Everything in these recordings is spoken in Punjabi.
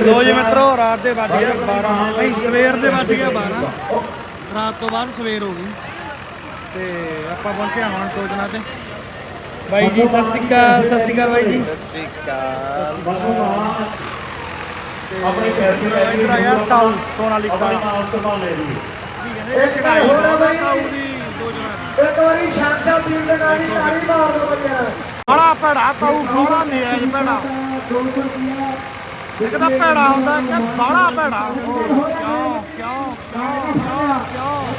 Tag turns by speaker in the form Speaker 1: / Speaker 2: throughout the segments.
Speaker 1: ਲੋ ਜੀ ਮਿੱਤਰੋ ਰਾਤ ਦੇ ਵੱਜ ਗਏ 12 ਨਹੀਂ ਸਵੇਰ ਦੇ ਵੱਜ ਗਏ 12 ਰਾਤ ਤੋਂ ਬਾਅਦ ਸਵੇਰ ਹੋ ਗਈ। ਤੇ ਆਪਾਂ ਪਹੁੰਚੇ ਹਾਂ ਟੋਜਨਾ ਤੇ। ਬਾਈ ਜੀ ਸਤਿ ਸ਼੍ਰੀ ਅਕਾਲ ਸਤਿ ਸ਼੍ਰੀ ਅਕਾਲ ਬਾਈ ਜੀ।
Speaker 2: ਆਪਣੇ ਪੈਸੇ ਲੈ
Speaker 1: ਇੱਧਰ ਆਇਆ ਤਾਊ ਸੋਨਾਲੀਕਾ
Speaker 2: ਆਪਣੇ ਨਾਲ ਸੰਭਾਲੇ ਦੀ
Speaker 1: ਇਹ ਚੜਾਈ ਹੋਣਾ ਤਾਊ ਦੀ ਟੋਜਨਾ
Speaker 3: ਇੱਕ ਵਾਰੀ ਸ਼ਾਂਤਾ ਪੀਣ ਦੇ ਨਾਲ ਹੀ ਤਾਲੀ ਮਾਰ ਦੋ ਬੱਚਾ
Speaker 1: ਬੜਾ ਭੈੜਾ ਤਾਊ ਬੜਾ ਨਿਆਜ ਭੈੜਾ। ਇੱਕ ਤਾਂ ਭੈੜਾ ਹੁੰਦਾ, ਇੱਕ ਬੜਾ ਭੈੜਾ। ਕਿਉਂ ਕਿਉਂ ਕਿਉਂ ਕਿਉਂ ਕਿਉਂ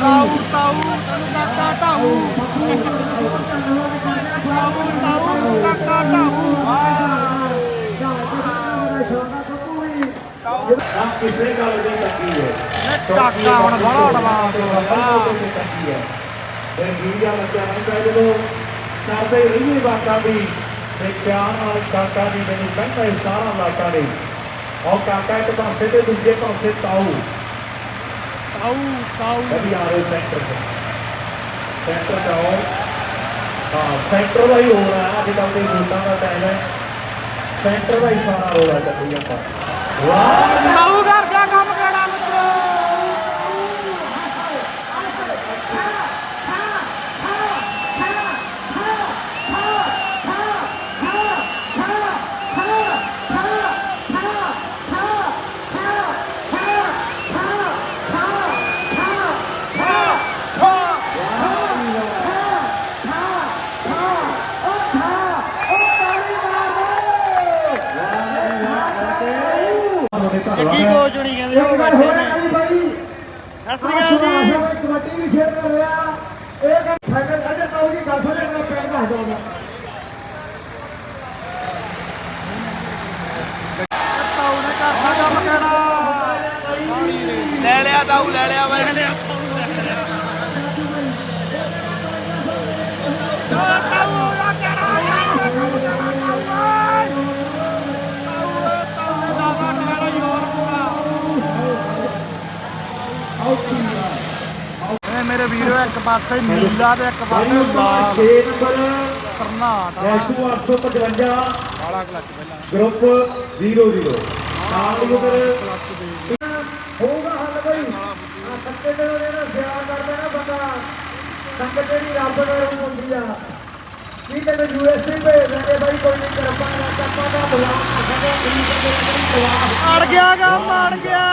Speaker 1: ਤਾਊ ਤਾਊ ਤੈਨੂੰ ਕਾਕਾ ਤਾਊ ਤਾਊ ਤਾਊ ਕਾਕਾ ਤਾਊ
Speaker 2: ਆ ਕਿਸੇ ਗੱਲ ਦੀ ਤੱਕੀ ਹੈ
Speaker 1: ਕਾਕਾ ਹੁਣ ਬੜਾ ਐਡਵਾਂਸ ਹੋ ਗਿਆ
Speaker 2: ਤੱਕੀ ਹੈ ਤੇ ਵੀਡੀਓ ਬੱਚਿਆਂ ਨੂੰ ਕਹਿ ਜਦੋਂ ਕਰਦੇ ਰਹੀਏ ਬਾਤਾਂ ਦੀ ਤੇ ਪਿਆਰ ਨਾਲ ਕਾਕਾ ਦੀ ਮੈਨੂੰ ਕਹਿੰਦਾ ਸਾਰਾ ਲਾਟਾ ਨੇ ਔਰ ਕਾਕਾ ਇੱਕ ਪਾਸੇ ਤੇ ਦੂਜੇ ਪਾਸੇ ਤਾਊ
Speaker 1: ਤਾਊ ਤਾਊ
Speaker 2: ਕਦੀ ਆ ਸੈਂਟਰ ਤੇ ਸੈਂਟਰ ਜਾਓ ਹਾਂ ਸੈਂਟਰ ਦਾ ਹੀ ਹੋ ਰਿਹਾ ਅੱਜ ਕੱਲ੍ਹ ਦੇ ਵੋਟਾਂ ਦਾ ਟਾਈਮ ਹੈ ਸੈਂਟਰ ਦਾ ਹੀ ਸਾਰਾ ਹੋ ਰਿਹਾ ਚੱਲੀ ਜਾਂਦਾ
Speaker 1: Wow.
Speaker 3: ਕਬੱਡੀ ਵੀ ਖੇਡ ਰਿਹਾ ਇਹ ਗੱਲ ਫਾਈਨਲ ਅਜੇ ਤਾਂ ਉਹਦੀ ਗੱਲ ਸੁਣੇ ਨਾ ਪੈਰ ਦੱਸ ਦੋ
Speaker 1: ਕਿਹੜਾ ਲੈ ਲਿਆ ਤਾਊ ਲੈ ਲਿਆ। ਬਾਈ ਇਹ ਮੇਰੇ ਵੀਰੋ ਇੱਕ ਪਾਸੇ ਨੀਲਾ ਤੇ ਇੱਕ ਪਾਸੇ ਲਾਲ।
Speaker 2: 6 ਨੰਬਰ
Speaker 1: ਕਰਨਾਟ
Speaker 2: ਐਸੂ 855
Speaker 1: ਕਾਲਾ ਕਲੱਚ ਪਹਿਲਾਂ
Speaker 2: ਗਰੁੱਪ 00 ਨਾਲ ਨੰਬਰ
Speaker 3: ਹੋਊਗਾ ਹੱਲ ਬਈ। ਆ ਸੱਤੇ ਦੇ ਜਿਹੜਾ ਸਿਆਰ ਕਰਦਾ ਨਾ ਬੰਦਾ। ਸੰਗਤ ਜਿਹੜੀ ਰੱਬ ਨਾਲ ਹੁੰਦੀ ਆ। ਕੀ ਕਹਿੰਦੇ ਯੂਐਸਏ ਭੇਜ ਦਿੰਦੇ ਬਾਈ ਕੋਈ ਨਹੀਂ ਕਰਪਾ ਨਾ ਕਰਪਾ ਦਾ ਬੁਲਾ ਦਾ ਦਵਾ
Speaker 1: ਅੜ ਗਿਆ ਕੰਮ ਅੜ ਗਿਆ।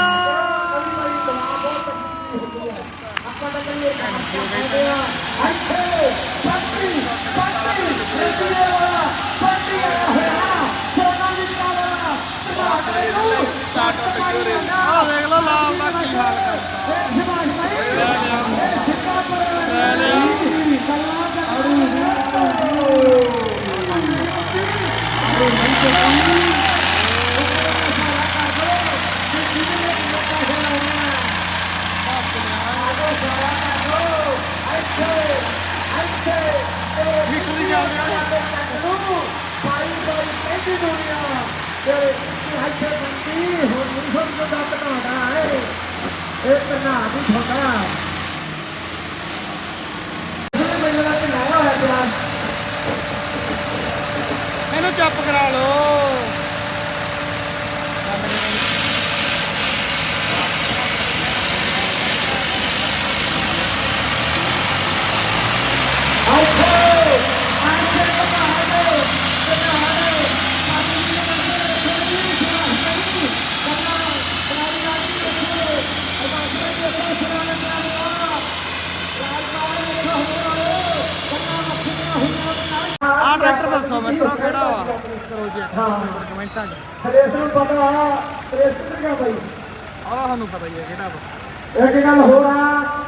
Speaker 3: ਆਪਾਂ ਤਾਂ ਕਹੀਏ ਕਹਿੰਦੇ ਆ ਇੱਥੇ ਪੱਟੀ ਪੱਟੀ ਰੇਡੀਓ ਵਾਲਾ ਪੱਟੀ ਆਇਆ ਹੋਇਆ ਸੋਨਾ ਨਿਕਾ ਵਾਲਾ ਤੁਹਾਡੇ ਨੂੰ ਸੱਟ ਟਕਰੇ
Speaker 1: ਆ ਦੇਖ ਲਓ ਲਾਲ ਦਾ ਕੀ ਹਾਲ ਕਰਦਾ ਲੈ ਲਿਆ ਨਿਕਲੀ ਜਾ ਰਿਹਾ
Speaker 3: ਇਹ ਕਰਨਾ ਨਹੀਂ ਤੁਹਾਡਾ ਮੈਨੂੰ
Speaker 1: ਇਹਨੂੰ ਚੁੱਪ ਕਰਾ ਲਓ ਆ ਟਰੈਕਟਰ ਦੱਸੋ ਮਿੱਤਰੋ ਕਿਹੜਾ ਵਾ? ਕਰੋ ਜੀ ਕਮੈਂਟਾਂ 'ਚ।
Speaker 3: ਹਰੇਸ ਨੂੰ ਪਤਾ ਰੇਸ ਕਿਹੜਾ ਬਾਈ?
Speaker 1: ਆਹ ਸਾਨੂੰ ਪਤਾ ਹੀ ਹੈ ਕਿਹੜਾ ਵਾ।
Speaker 3: ਇੱਕ ਗੱਲ ਹੋਰ ਆ।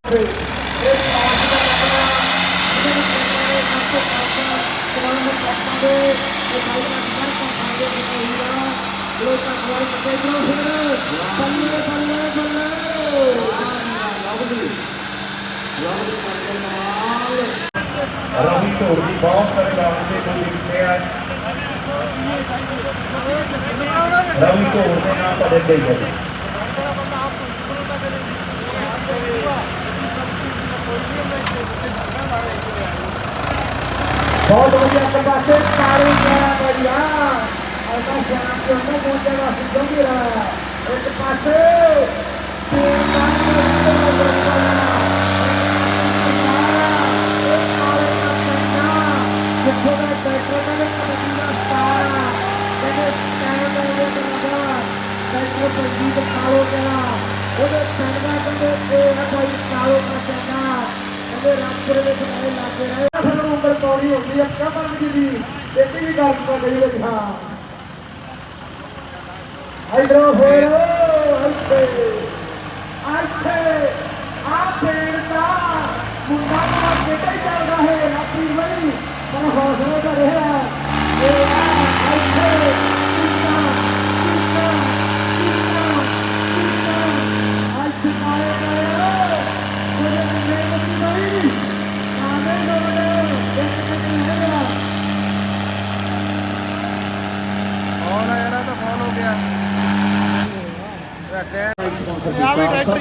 Speaker 2: ਰਵੀ ਢੋੜੀ ਬਹੁਤ ਸਾਰੇ ਨਾਮ ਦੇ ਕੋਈ ਲਿਖਦੇ ਆ ਰਵੀ ਢੋੜ ਦੇ ਨਾਮ ਤਾਂ ਦਿੱਤੇ ਗਏ
Speaker 3: ਬਹੁਤ ਵਧੀਆ ਕਬਾਤੇ ਕਾਰੂ ਕਰਾ ਬੜਿਆ ਅਸਾਂ ਸ਼ਾਮ ਨੂੰ ਨਾ ਬੋਲਦੇ ਵਾਸੀ ਗੰਭੀਰਾ ਇੱਕ ਪਾਸੇ ਤੇ ਕਾਰੂ ਕਰਾ ਬੜਿਆ ਟਰੈਕਟਰ ਪੰਜੀਤ ਕਾਲੋ ਕਰਾ ਉਹਦੇ ਪੈਣਾ ਕਹਿੰਦੇ ਇਹ ਹੈ ਭਾਈ ਕਾਲੋ ਦਾ ਚੰਗਾ ਕਹਿੰਦੇ ਰਾਜਪੁਰ ਵਿੱਚ ਬੜੇ ਲਾਗੇ ਰਹੇ ਸਾਨੂੰ ਉਂਗਲ ਪੌੜੀ ਹੁੰਦੀ ਹੈ ਕਮਰ ਜੀ ਦੀ ਇਹ ਵੀ ਗੱਲ ਕਰ ਰਹੀ ਹੈ ਹਾਂ ਇਧਰੋਂ ਹੋਏ ਇੱਥੇ ਇੱਥੇ ਆ ਫੇਰ ਦਾ ਮੁੰਡਾ ਦਾ ਬੇਟਾ ਹੀ ਚੱਲਦਾ ਹੈ ਰਾਤੀ ਵਈ ਪਰ ਹੌਸਲੇ ਦਾ ਰਿਹਾ ਇਹ ਆ ਇੱਥੇ ਕਿੰਨਾ ਕਿੰਨਾ ਕਿੰਨਾ ਕਿੰਨਾ ਅੱਜ ਕਾਲੇ ਗਏ ਉਹਦੇ ਮਿਹਨਤ ਨਹੀਂ ਆਵੇਂ ਲੋੜੇ ਇੱਕ ਮਿੰਟ ਹੈਗਾ
Speaker 1: ਫੌਲ ਯਾਰ ਤਾਂ ਫੌਲ ਹੋ ਗਿਆ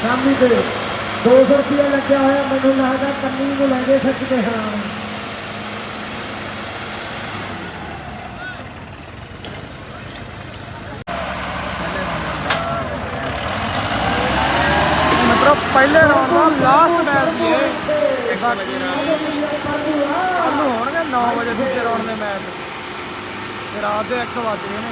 Speaker 3: ਸ਼ਾਮੀ ਤੇ 200 ਰੁਪਇਆ ਲੱਗਿਆ ਹੋਇਆ ਮੈਨੂੰ ਲੱਗਦਾ ਕੰਨੀ ਨੂੰ ਲੈ ਕੇ ਸਕਦੇ ਹਾਂ।
Speaker 1: ਮਤਲਬ ਪਹਿਲੇ ਰਾਉਂਡ ਦਾ ਲਾਸਟ ਮੈਚ ਸੀ ਇਹ। ਬਾਕੀ ਕੱਲ ਨੂੰ ਹੋਣਗੇ 9 ਵਜੇ ਦੂਜੇ ਰਾਉਂਡ ਦੇ ਮੈਚ ਤੇ ਰਾਤ ਦੇ 1 ਵਜ ਗਏ ਨੇ।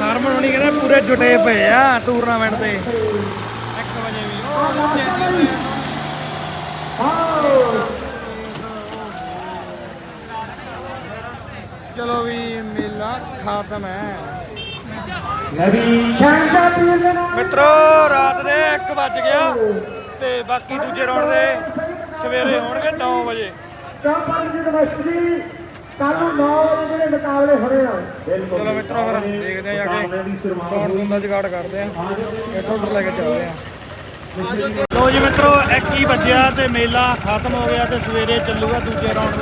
Speaker 1: ਹਰਮਨ ਹੁਣੀ ਕਹਿੰਦੇ, ਪੂਰੇ ਜੁਟੇ ਪਏ ਆ ਟੂਰਨਾਮੈਂਟ ਤੇ। 1 ਵਜੇ ਵੀ ਚਲੋ ਵੀ ਮੇਲਾ ਖਾਤਮ ਹੈ।
Speaker 2: ਮੈਂ
Speaker 1: ਮਿੱਤਰੋ, ਰਾਤ ਦੇ 1 ਵੱਜ ਗਿਆ ਤੇ ਬਾਕੀ ਦੂਜੇ ਰਾਉਂਡ ਦੇ ਸਵੇਰੇ ਹੋਣਗੇ 9 ਵਜੇ।
Speaker 3: ਦੇ ਜੀ ਕੱਲ ਨੂੰ 9 ਵਜੇ ਦੇ ਮੁਕਾਬਲੇ ਹੋਣੇ ਆ।
Speaker 2: ਬਿਲਕੁਲ
Speaker 1: ਚਲੋ ਮਿੱਤਰੋ ਫਿਰ ਦੇਖਦੇ ਆ ਜਾ ਕੇ ਸੌਣ ਸੂਣ ਦਾ ਜੁਗਾੜ ਕਰਦੇ ਆ ਟੋਟਰ ਲੈ ਕੇ ਚੱਲਦੇ ਆ ਲੋ ਜੀ। ਮਿੱਤਰੋ 1 ਹੀ ਵੱਜਿਆ ਤੇ ਮੇਲਾ ਖਤਮ ਹੋ ਗਿਆ ਤੇ ਸਵੇਰੇ ਚੱਲੂਗਾ ਦੂਜੇ ਰਾਉਂਡ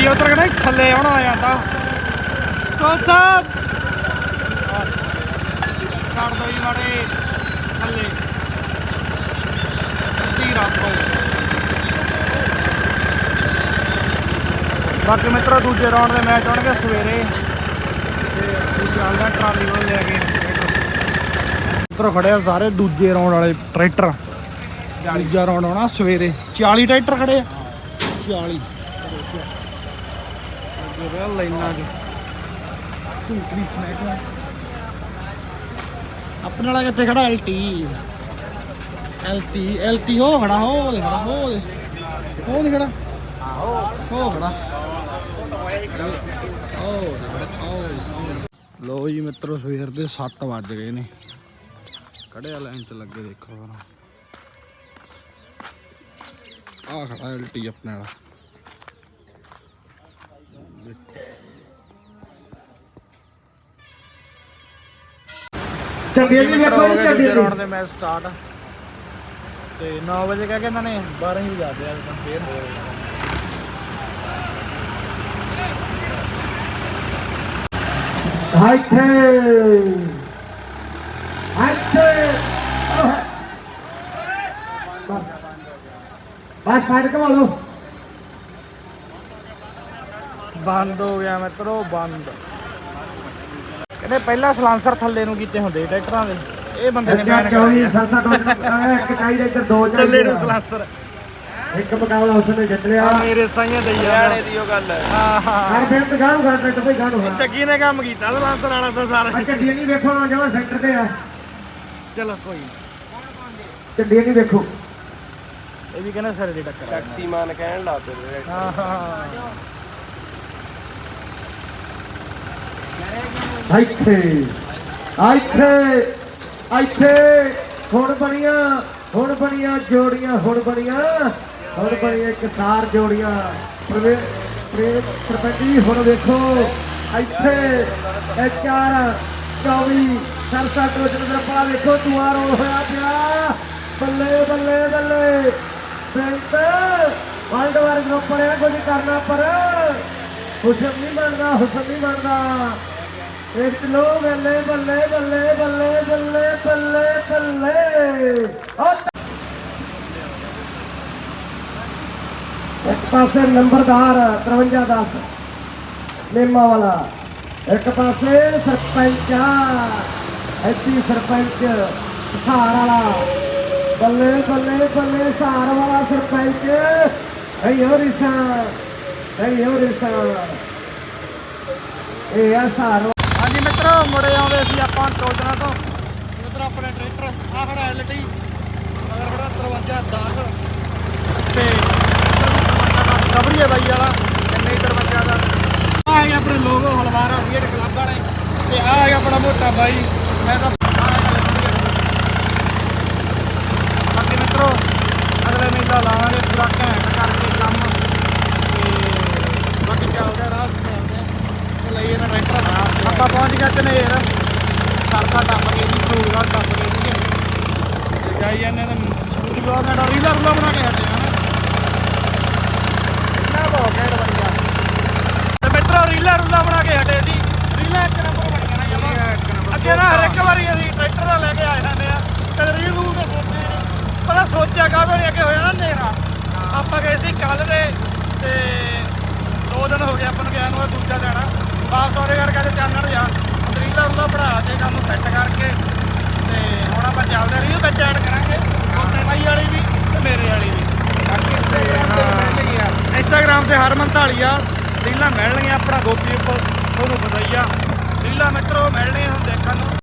Speaker 1: ਦੇ ਓਏ ਕਿਹੜਾ ਥੱਲੇ ਆਉਣਾ ਆ ਜਾਂਦਾ। ਕੋਲ ਛੱਡ ਦੋ ਜੀ ਮਾੜੇ, ਥੱਲੇ। ਅੱਧੀ ਰਾਤ ਬਾਕੀ ਮਿੱਤਰੋ, ਦੂਜੇ ਰਾਉਂਡ ਦੇ ਮੈਚ ਹੋਣਗੇ ਸਵੇਰੇ। ਤੇ ਦੂਜਾ ਚੱਲਦਾ ਟਰਾਲੀ ਵੱਲ ਲੈ ਕੇ ਮਿੱਤਰੋ, ਖੜੇ ਆ ਸਾਰੇ ਦੂਜੇ ਰਾਉਂਡ ਵਾਲੇ ਟਰੈਕਟਰ। ਦੂਜਾ ਰਾਉਂਡ ਆਉਣਾ ਸਵੇਰੇ। 40 ਟਰੈਕਟਰ ਖੜੇ ਆ। 40 ਜਿਹੜਾ ਲਾਈਨਾਂ ਚ ਧੂਪੜੀ ਸਮੈਕ ਆਪਣੇ ਵਾਲਾ ਕਿੱਥੇ ਖੜਾ? ਐਲਟੀ ਐਲਟੀ ਐਲਟੀ ਹੋ ਖੜਾ ਹੋ ਦੇ ਖੜਾ ਹੋ ਦੇ ਹੋ ਦੇ ਖੜਾ? ਹੋ ਖੜਾ। ਲੋ ਜੀ ਮਿੱਤਰੋ, ਸਵੇਰ ਦੇ 7 ਵੱਜ ਗਏ ਨੇ। ਕੜੇ ਲਾਈਨ ਚ ਲੱਗੇ ਦੇਖੋ ਆ ਖੜਾ ਐਲਟੀ ਆਪਣੇ ਵਾਲਾ।
Speaker 3: ਚੱਡੀਆਂ ਵੀ ਵੇਖੋ ਜੀ
Speaker 1: ਦੂਜੇ
Speaker 3: ਚੱਡੀਆਂ
Speaker 1: ਰਾਉਂਡ ਦੇ ਮੈਚ ਸਟਾਰਟ ਤੇ 9 ਵਜੇ ਕਹਿ ਕੇ ਇਹਨਾਂ ਨੇ 12 ਹੀ ਵਜਾ ਦਿਆ ਤਾਂ ਫੇਰ।
Speaker 3: ਇੱਥੇ। ਇੱਥੇ। ਬਸ। ਬਸ ਸਾਈਡ ਕਮਾ ਲਓ।
Speaker 1: ਬੰਦ ਹੋ ਗਿਆ ਮਿੱਤਰੋ ਬੰਦ। ਕਹਿੰਦੇ ਪਹਿਲਾਂ ਸਲਾਂਸਰ ਥੱਲੇ ਨੂੰ ਕੀਤੇ ਹੁੰਦੇ ਟਰੈਕਟਰਾਂ ਦੇ। ਇਹ ਬੰਦੇ ਨੇ ਬੈਨ
Speaker 3: ਚੌਵੀ ਸੱਤ ਇੱਕ ਚਾਹੀਦਾ ਇੱਧਰ ਦੋ
Speaker 1: ਥੱਲੇ ਨੂੰ
Speaker 3: ਚਾਹੀਦੇ
Speaker 1: ਸਲਾਂਸਰ।
Speaker 3: ਇੱਕ ਮੁਕਾਬਲਾ ਉਸਨੇ ਜਿੱਤ ਲਿਆ।
Speaker 1: ਆ ਮੇਰੇ ਸਾਈਆਂ ਦੇ ਯਾਰ ਦੀ ਉਹ ਗੱਲ ਹੈ। ਹਾਂ।
Speaker 3: ਹਰ ਫਿਰ ਤੇ ਗਾਣੂ ਗਾ ਟਰੈਕਟਰ ਤੇ ਗਾਣੂ ਹਾਂ
Speaker 1: ਚੱਗੀ ਨੇ ਕੰਮ ਕੀਤਾ ਸਲਾਂਸਰ ਵਾਲਾ ਤਾਂ ਸਾਰਾ।
Speaker 3: ਆ ਚੱਡੀਆਂ ਨਹੀਂ ਵੇਖੋ ਨਾ ਜਮਾ ਸੈਂਟਰ ਤੇ ਆ।
Speaker 1: ਚਲੋ ਕੋਈ ਨੀ।
Speaker 3: ਚੱਡੀਆਂ ਨਹੀਂ ਵੇਖੋ।
Speaker 1: ਇਹ ਵੀ ਕਹਿੰਦਾ ਸਿਰੇ ਦੀ ਟੱਕਰ।
Speaker 4: ਸ਼ਕਤੀਮਾਨ ਕਹਿਣ ਲੱਗ ਪਏ
Speaker 1: ਹਾਂ ਹਾਂ।
Speaker 3: ਇੱਥੇ ਇੱਥੇ ਇੱਥੇ ਹੁਣ ਬਣੀਆਂ ਹੁਣ ਬਣੀਆਂ ਜੋੜੀਆਂ, ਹੁਣ ਬਣੀਆਂ ਹੁਣ ਬਣੀਆਂ ਇੱਕ ਜੋੜੀਆਂ। ਪ੍ਰਵੇ ਹੁਣ ਵੇਖੋ ਇੱਥੇ ਇਹ ਚਾਰ 24 ਸਰਸਾ ਟੋਜਨ ਦਾ ਪਾ ਦੁਆਰ ਹੋਇਆ ਪਿਆ। ਬੱਲੇ ਬੱਲੇ ਬੱਲੇ। ਬੈਂਕ ਵਰਲਡ ਵਾਰ ਗਰੁੱਪ ਵਾਲਿਆਂ ਕੁਝ ਕਰਨਾ ਪਰ ਹੁਸਨ ਨਹੀਂ ਬਣਦਾ ਹੁਸਨ ਨਹੀਂ ਬਣਦਾ। ਇੱਕ ਲੋ ਬੱਲੇ ਬੱਲੇ ਬੱਲੇ ਬੱਲੇ ਬੱਲੇ ਬੱਲੇ ਬੱਲੇ। ਇੱਕ ਪਾਸੇ ਨੰਬਰਦਾਰ 5310 ਨੇਮਾ ਵਾਲਾ। ਇੱਕ ਪਾਸੇ ਸਰਪੰਚ ਐਸੀ ਸਰਪੰਚ, ਸਹਾਰ ਵਾਲਾ। ਬੱਲੇ ਬੱਲੇ ਬੱਲੇ, ਸਹਾਰ ਵਾਲਾ ਸਰਪੰਚ। ਐ ਹੋਰਿਸਾ ਐ ਹੋਰਿਸਾ ਇਹ ਆ ਸਹਾਰ
Speaker 1: ਮੁੜੇ ਆਉਂਦੇ ਸੀ ਆਪਾਂ ਟੋਜਣਾ ਤੋਂ। ਮਿੱਤਰ ਆਪਣੇ ਟਰੈਕਟਰ ਆ ਖੜਾ ਐਲਟੀ ਮਗਰ ਖੜਾ 5310 ਤੇ ਕਬਰੀਏ ਬਾਈ ਵਾਲਾ। ਕਿੰਨੇ ਦਰਵਾਜ਼ਾ ਦਾ ਆ ਹੈ ਆਪਣੇ ਲੋਗੋ ਹਲਵਾਰਾ ਵੀਡ ਕਲੱਬ ਵਾਲੇ। ਤੇ ਆ ਹੈ ਆਪਣਾ ਮੋਟਾ ਬਾਈ। ਮੈਂ ਤਾਂ ਬਾਕੀ ਮਿੱਤਰੋ ਅਗਲੇ ਮੇਲਾ ਲਾਵਾਂਗੇ ਪੂਰਾ ਘੈਂਟ ਕਰਕੇ ਕੰਮ ਤੇ ਬਾਕੀ ਚੱਲਦੇ ਆ ਰਾਹ ਚੱਲਦੇ ਆ ਇਹਨਾਂ ਟਰੈਕਟਰ ਆਪਾਂ ਪਹੁੰਚ ਗਏ ਚਨੇਰ ਸਰਸਾ ਟੱਪ ਕੇ ਜੀ ਧੂੜਾ ਟੱਪ ਕੇ ਜੀ। ਤੇ ਜਾਈ ਜਾਂਦੇ ਨੇ ਸੂਟ ਬਲੌਗ ਦਾ ਰੀਲਰ ਰੂਲਾ ਬਣਾ ਕੇ ਹਟੇ ਹਨ ਇੰਨਾ ਬਹੁਤ ਘੈਂਟ ਬਣ ਗਿਆ ਤੇ ਮਿੱਤਰੋ ਰੀਲਰ ਰੂਲਾ ਬਣਾ ਕੇ ਹਟੇ ਸੀ ਰੀਲਾਂ ਇੱਕ ਨੰਬਰ ਬਣ ਗਿਆ ਨਾ ਜਮਾ। ਅੱਗੇ ਨਾ ਹਰ ਇੱਕ ਵਾਰੀ ਅਸੀਂ ਟਰੈਕਟਰ ਦਾ ਲੈ ਕੇ ਆਏ ਜਾਂਦੇ ਆ। ਕਦੇ ਰੀਲ ਰੂਲ ਦਾ ਸੋਚੇ ਨਹੀਂ ਪਰ ਸੋਚਿਆ ਕਾਹਦੇ ਨਹੀਂ ਅੱਗੇ ਹੋਇਆ ਨਾ ਹਨੇਰਾ ਆਪਾਂ ਗਏ ਸੀ ਕੱਲ ਦੇ ਤੇ ਦੋ ਦਿਨ ਹੋ ਗਏ ਆਪਾਂ ਨੂੰ ਗਿਆ ਨੂੰ ਦੂਜਾ ਦੇਣਾ ਵਾਪਸ ਆਉਣੇ ਕਰਕੇ ਕਹਿੰਦੇ ਚਾਨਣ ਜਾ ਰੀਲਾ ਉਹਦਾ ਬਣਾ ਕੇ ਕੰਮ ਸੈੱਟ ਕਰਕੇ ਤੇ ਹੁਣ ਆਪਾਂ ਚੱਲਦੇ ਰਹੀਏ ਵਿੱਚ ਐਡ ਕਰਾਂਗੇ। ਉੱਤੇ ਬਾਈ ਵਾਲੀ ਵੀ ਤੇ ਮੇਰੇ ਵਾਲੀ ਵੀ। ਬਾਕੀ ਇੰਸਟਾਗ੍ਰਾਮ ਤੇ ਮਿਲ ਗਿਆ ਹਰਮਨ ਢਾਲੀਆ ਰੀਲਾਂ ਮਿਲਣਗੀਆਂ ਆਪਣਾ ਗੋਪੀ ਉੱਪਰ, ਤੁਹਾਨੂੰ ਪਤਾ ਹੀ ਆ। ਰੀਲਾਂ ਮਿੱਤਰੋ, ਮਿਲਣੀਆਂ ਹੁਣ ਦੇਖਣ ਨੂੰ।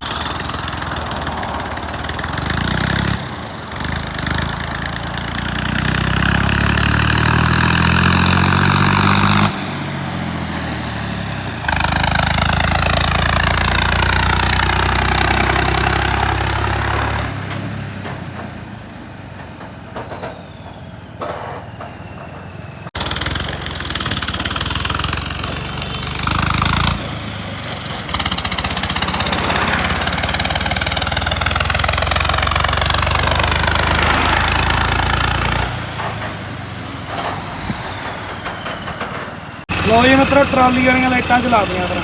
Speaker 1: ਲੋ ਜੀ ਮਿੱਤਰੋ ਟਰਾਲੀ ਵਾਲੀਆਂ ਲਾਈਟਾਂ ਚਲਾ ਦੀਆਂ ਫਿਰ।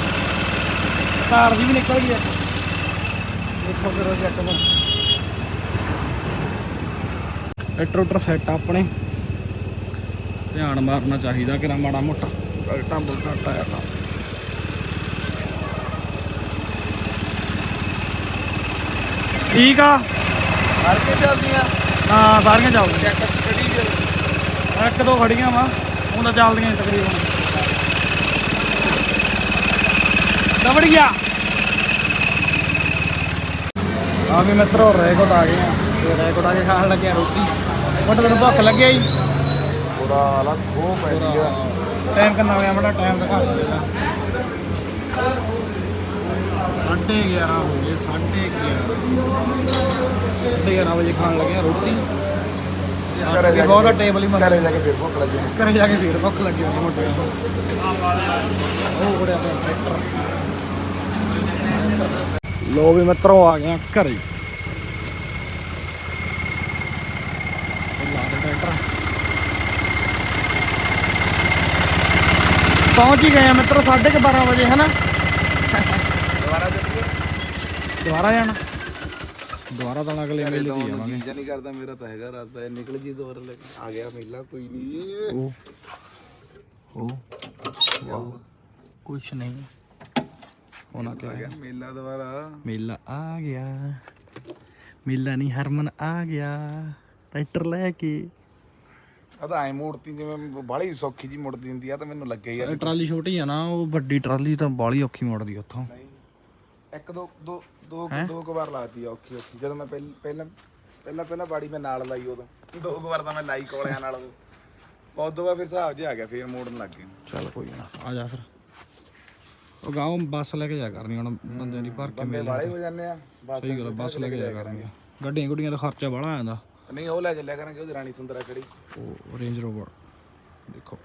Speaker 1: ਤਾਰ ਜੀ ਵੀ ਨਿਕਲ ਗਈ ਇੱਕ। ਦੇਖੋ ਕਰੋ ਚੈੱਕ ਕਰ ਟਰੈਕਟਰ ਸੈੱਟ ਆਪਣੇ। ਧਿਆਨ ਮਾਰਨਾ ਚਾਹੀਦਾ ਕਿ ਨਾ ਮਾੜਾ ਮੋਟਾ। ਗਲਟਾਂ ਬੁਲਟਾਂ ਟਾਇਰ ਦਾ ਠੀਕ ਆ?
Speaker 4: ਹਰ ਕੇ ਚੱਲਦੀਆਂ
Speaker 1: ਹਾਂ ਸਾਰੀਆਂ ਚੱਲਦੀਆਂ। ਇੱਕ ਦੋ ਖੜੀਆਂ ਵਾ। ਉਹ ਤਾਂ ਚੱਲਦੀਆਂ ਤਕਰੀਬਨ। ਦਬੜ ਗਿਆ। ਆ ਵੀ ਮਿੱਤਰੋ ਰੈਕੋਟ ਆ ਗਏ ਆ। ਤੇ ਰੈਕੋਟ ਆ ਕੇ ਖਾਣ ਲੱਗੇ ਆ ਰੋਟੀ। ਬਟ ਮੈਨੂੰ ਭੁੱਖ ਲੱਗਿਆ ਹੀ
Speaker 4: ਪੂਰਾ ਹਾਲਤ ਖੋ ਪੈਂਦੀ ਆ।
Speaker 1: ਟਾਈਮ ਕਿੰਨਾ ਹੋਇਆ ਮੜਾ ਟਾਈਮ ਦਿਖਾ ਦੇ ਸਾਢੇ 11 ਹੋ ਗਏ ਸਾਢੇ 11 ਸਾਢੇ 11 ਵਜੇ ਖਾਣ ਲੱਗੇ ਆ ਰੋਟੀ।
Speaker 4: ਘਰੇ ਜਾ ਕੇ
Speaker 1: ਬਹੁਤ ਟੇਬਲ ਹੀ ਮਰ
Speaker 4: ਘਰੇ ਜਾ ਕੇ ਫਿਰ ਭੁੱਖ ਲੱਗੀ।
Speaker 1: ਘਰੇ ਜਾ ਕੇ ਫੇਰ ਭੁੱਖ ਲੱਗੀ ਹੋਣੀ ਮੋਟੇ ਉਹ ਪਿਆ ਟਰੈਕਟਰ ਲੋ ਵੀ ਮਿੱਤਰੋ ਆ ਗਏ ਆ ਘਰੇ। ਦੇ ਪਹੁੰਚ ਹੀ ਗਏ ਆ ਮਿੱਤਰੋ 12:30 ਵਜੇ ਹਨਾ?
Speaker 4: ਦੁਬਾਰਾ ਚੱਲੀਏ?
Speaker 1: ਦੁਬਾਰਾ ਜਾਣਾ। ਦੁਬਾਰਾ ਤਾਂ ਅਗਲੇ ਮੇਲੇ ਤੇ ਜਾਵਾਂਗੇ।
Speaker 4: ਜੀਜਾ ਨਹੀਂ ਕਰਦਾ ਮੇਰਾ ਤਾਂ ਹੈਗਾ ਰਾਸਤਾ ਨਿਕਲ ਜੀ ਦੁਬਾਰਾ ਲੈ ਕੇ। ਆ ਗਿਆ ਮੇਲਾ ਕੋਈ ਨਹੀਂ।
Speaker 1: ਉਹ ਉਹ ਕੁਛ ਨਹੀਂ। ਹੋਣਾ
Speaker 4: ਆ ਗਿਆ ਮੇਲਾ ਦੁਬਾਰਾ।
Speaker 1: ਮੇਲਾ ਆ ਗਿਆ। ਮੇਲਾ ਨਹੀਂ ਹਰਮਨ ਆ ਗਿਆ। ਟਰੈਕਟਰ ਲੈ ਕੇ।
Speaker 4: ਆ ਤਾਂ ਐ ਮੂਰਤੀ ਜਿਵੇਂ ਬਾਹਲੀ ਸੌਖੀ ਜੀ ਮੁੜਦੀ ਹੁੰਦੀ ਆ ਤਾਂ ਮੈਨੂੰ ਲੱਗੇ ਯਾਰ
Speaker 1: ਟਰਾਲੀ ਛੋਟੀ ਆ ਨਾ ਉਹ ਵੱਡੀ ਟਰਾਲੀ ਤਾਂ ਬਾਲੀ ਔਖੀ ਮੋੜਦੀ ਉੱਥੋਂ।
Speaker 4: ਨਹੀਂ ਇੱਕ ਦੋ ਦੋ ਦੋ ਦੋ ਕੁ ਵਾਰ ਲਾਤੀ ਆ ਔਖੀ ਔਖੀ। ਜਦੋਂ ਮੈਂ ਪਹਿਲ- ਪਹਿਲਾਂ ਪਹਿਲਾਂ ਪਹਿਲਾਂ ਬਾੜੀ ਮੈਂ ਨਾਲ ਲਾਈ ਉਦੋਂ। ਦੋ ਕੁ ਵਾਰ ਤਾਂ ਮੈਂ ਲਾਈ ਕੋਲਿਆਂ ਨਾਲ ਉਦੋਂ। ਬਹੁਤ ਦੋ ਵਾਰ ਫਿਰ ਹਿਸਾਬ ਜਿਹਾ ਆ ਗਿਆ ਫਿਰ ਮੋੜਨ ਲੱਗ ਗਏ।
Speaker 1: ਚੱਲ ਕੋਈ ਨਾ ਆ ਜਾ ਫਿਰ। ਉਹ ਗਾਉਂ ਬੱਸ ਲੈ ਕੇ ਜਾ ਕਰਨੀ ਹੁਣ ਬੰਦਿਆਂ ਦੀ ਭਰ ਕੇ
Speaker 4: ਬੰਦੇ
Speaker 1: ਮੇਲਾ
Speaker 4: ਵਾਲੇ ਹੋ ਜਾਂਦੇ ਆ ਬਸ
Speaker 1: ਸਹੀ ਗੱਲ ਆ, ਬੱਸ ਲੈ ਕੇ ਜਾ ਕਰਾਂਗੇ ਗੱਡੀਆਂ ਗੁੱਡੀਆਂ ਦਾ ਖਰਚਾ ਬੜਾ ਆ ਜਾਂਦਾ।
Speaker 4: ਨਹੀਂ ਉਹ ਲੈ ਚੱਲਿਆ ਕਰਾਂਗੇ ਉਹਦੀ ਰਾਣੀ ਸੁੰਦਰਾ ਖੜੀ।
Speaker 1: ਉਹ ਰੇਂਜ ਰੋਵਰ ਦੇਖੋ।